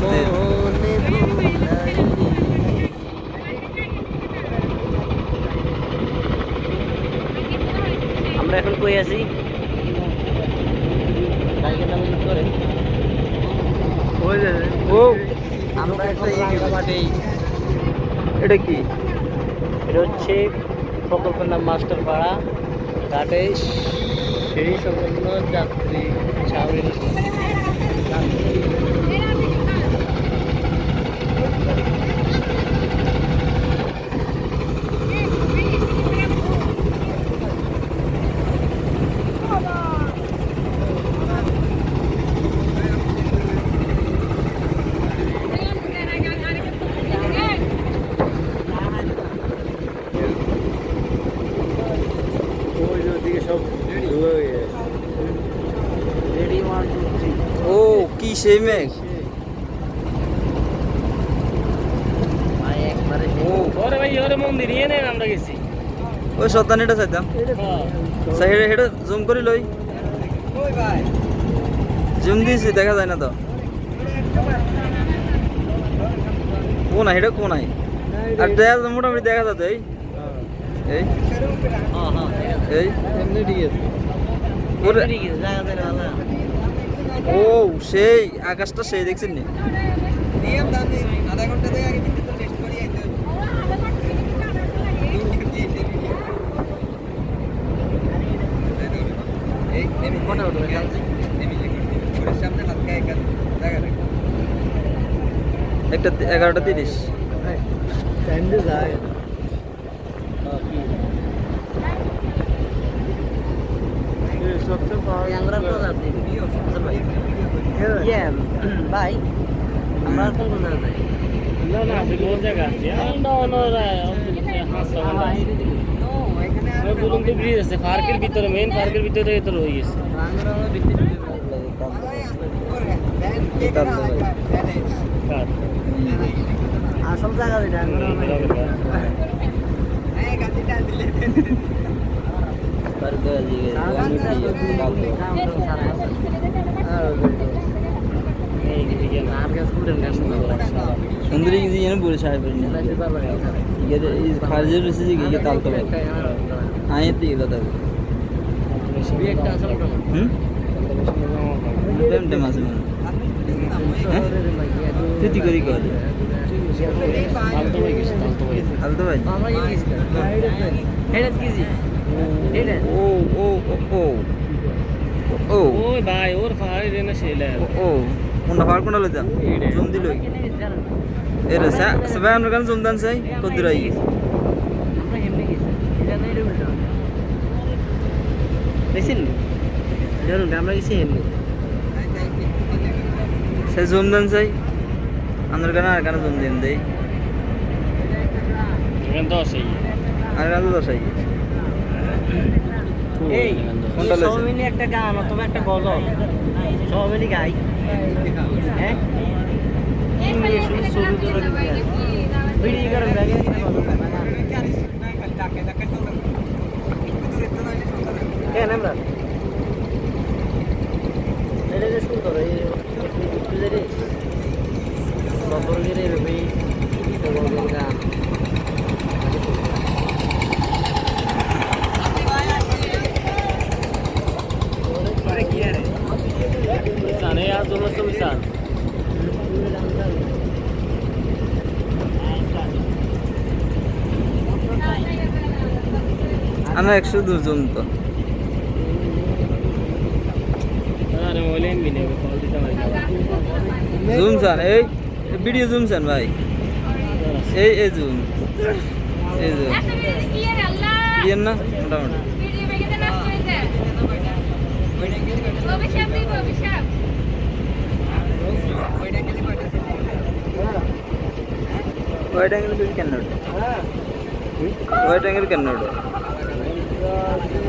অস্থির আমরা এখন কই আছি? ও আমরা এখন এটা কি? এটা হচ্ছে প্রকল্পের নাম মাস্টার পাড়া ঘাটে সিঁড়ি সম্পন্ন যাত্রী ছাউনি ওই সব ধুয়ে হয়ে গেছে। রেডি ওয়ান টু থ্রি ও কি সেই মেঘ? ভাই একবারে ও। ওরে ভাই ওরে মন্দির ইয়ে নেন আমরা গেছি। ওই শতানিটা চাইতাম। সাইডে হেডে জুম করি লই। জুম দিয়েছি দেখা যায় না তো। কোন হেডে কোন দেখা যায় মোটামুটি দেখা যাচ্ছে এই। এই। হ্যাঁ হ্যাঁ এই? এমনি ঠিক আছে। ও সেই আকাশটা সেই দেখছেন নি? উঠবে? কালকে একটা এগারোটা তিরিশ। টাইম দিয়ে যায়। আমরা তো যাচ্ছি ভাই ইয়ে ভাই আমরা কোন কোন যাই না না আপনি কোন জায়গা আছে না না হাসা বলুন তো ব্রিজ আছে পার্কের ভিতরে মেইন পার্কের ভিতরে তো রয়ে গেছে আমরা বিক্রি আসল জায়গা যেটা সুন্দরী কিছু যেন বলে সাহেব খারিজের রয়েছে যে ইয়ে তালতো ভাই আয় তো এগুলো তবে হুম আছে মনে হ্যাঁ তুই করি কর তালতো ভাই গেছে তালতো ভাই আলতো ভাই ও ও ও ও ও ওই ভাই ওর ফাড়ি রে না শেলে ও কোনটা ফার কোনটা লইতা জুম দিল এর সা সবাই আমরা কেন জুম দান চাই কদ্দুর আই দেখছেন জানুন আমরা গেছি এমনি সে জুম দান চাই আমরা কেন আর কেন জুম দিন দেই আর কেন তো দশাই এই মিলে একটা গান অথবা একটা গজল। সব গাই। হ্যাঁ? কেন আমরা এটা যে শুরু এই সফর গিরে ভাই গান। আমরা একশো দুজন তো। জুম চান এই ভিডিও জুম চান ভাই। এই এই জুম। এই জুম। ক্লিয়ার না? মোটামুটি। ওয়াইড অ্যাঙ্গেল বেশি কেন ওঠে? ওয়াইড অ্যাঙ্গেল কেন God.